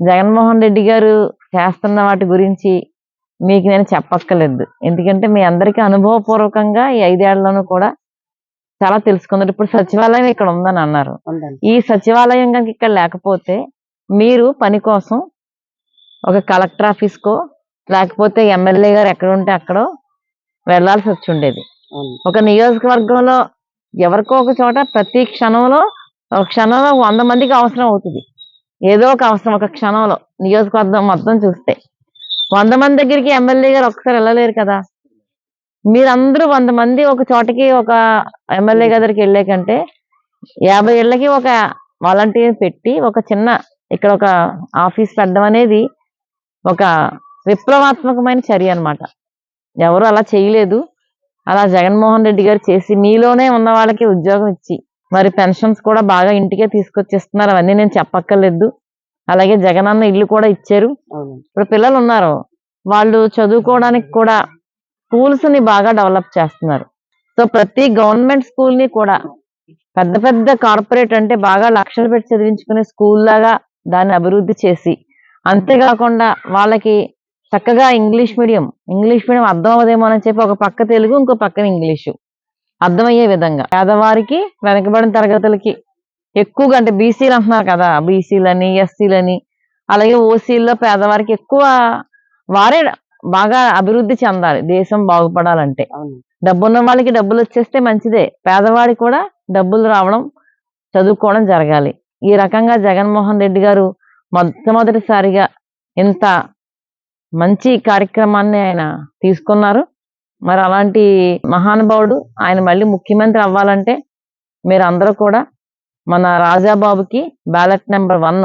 జగన్మోహన్ రెడ్డి గారు చేస్తున్న వాటి గురించి మీకు నేను చెప్పక్కర్లేదు. ఎందుకంటే మీ అందరికీ అనుభవపూర్వకంగా ఈ ఐదేళ్ళను కూడా చాలా తెలుసుకున్నారు. ఇప్పుడు సచివాలయం ఇక్కడ ఉందని అన్నారు. ఈ సచివాలయం కనుక ఇక్కడ లేకపోతే మీరు పని కోసం ఒక కలెక్టర్ ఆఫీస్కో లేకపోతే ఎమ్మెల్యే గారు ఎక్కడ ఉంటే అక్కడో వెళ్ళాల్సి వచ్చి ఉండేది. ఒక నియోజకవర్గంలో ఎవరికో ఒక చోట ప్రతి క్షణంలో ఒక క్షణంలో వంద మందికి అవసరం అవుతుంది. ఏదో ఒక అవసరం ఒక క్షణంలో. నియోజకవర్గం మొత్తం చూస్తే. వంద మంది దగ్గరికి ఎమ్మెల్యే గారు ఒకసారి వెళ్ళలేరు కదా. మీరందరూ వంద మంది ఒక చోటకి ఒక ఎమ్మెల్యే దగ్గరికి వెళ్ళే కంటే యాభై ఏళ్ళకి ఒక వాలంటీర్ పెట్టి ఒక చిన్న ఇక్కడ ఒక ఆఫీస్ పెట్టడం అనేది ఒక విప్లవాత్మకమైన చర్య అన్నమాట. ఎవరు అలా చేయలేదు. అలా జగన్మోహన్ రెడ్డి గారు చేసి మీలోనే ఉన్న వాళ్ళకి ఉద్యోగం ఇచ్చి మరి పెన్షన్స్ కూడా బాగా ఇంటికే తీసుకొచ్చేస్తున్నారు. అవన్నీ నేను చెప్పక్కర్లేదు. అలాగే జగనన్న ఇల్లు కూడా ఇచ్చారు. ఇప్పుడు పిల్లలు ఉన్నారు. వాళ్ళు చదువుకోవడానికి కూడా స్కూల్స్ని బాగా డెవలప్ చేస్తున్నారు. సో ప్రతి గవర్నమెంట్ స్కూల్ని కూడా పెద్ద పెద్ద కార్పొరేట్ అంటే బాగా లక్షలు పెట్టి చదివించుకునే స్కూల్ లాగా దాన్ని అభివృద్ధి చేసి అంతేకాకుండా వాళ్ళకి చక్కగా ఇంగ్లీష్ మీడియం ఇంగ్లీష్ మీడియం అర్థం అవ్వదేమో అని చెప్పి ఒక పక్క తెలుగు ఇంకో పక్కన ఇంగ్లీషు. అర్థమయ్యే విధంగా. పేదవారికి వెనకబడిన తరగతులకి ఎక్కువగా అంటే బీసీలు అంటున్నారు కదా బీసీలని ఎస్సీలని అలాగే ఓసీల్లో పేదవారికి ఎక్కువ వారే బాగా అభివృద్ధి చెందాలి దేశం బాగుపడాలంటే. డబ్బున్న వాళ్ళకి డబ్బులు వచ్చేస్తే మంచిదే. పేదవాడికి కూడా డబ్బులు రావడం చదువుకోవడం జరగాలి. ఈ రకంగా జగన్మోహన్ రెడ్డి గారు మొట్టమొదటిసారిగా ఇంత మంచి కార్యక్రమాన్ని ఆయన తీసుకున్నారు. మరి అలాంటి మహానుభావుడు ఆయన మళ్ళీ ముఖ్యమంత్రి అవ్వాలంటే మీరు అందరూ కూడా మన రాజాబాబుకి బ్యాలెట్ నెంబర్ వన్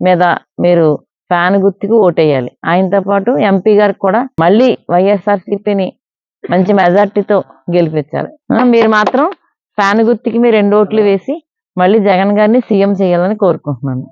మీద మీరు ఫ్యాన్ గుర్తుకు ఓటేయాలి. ఆయనతో పాటు ఎంపీ గారికి కూడా మళ్ళీ వైఎస్ఆర్సీపీని మంచి మెజార్టీతో గెలిపించాలి. మీరు మాత్రం ఫ్యాన్ గుర్తుకి మీరు రెండు ఓట్లు వేసి మళ్ళీ జగన్ గారిని సీఎం చేయాలని కోరుకుంటున్నాను.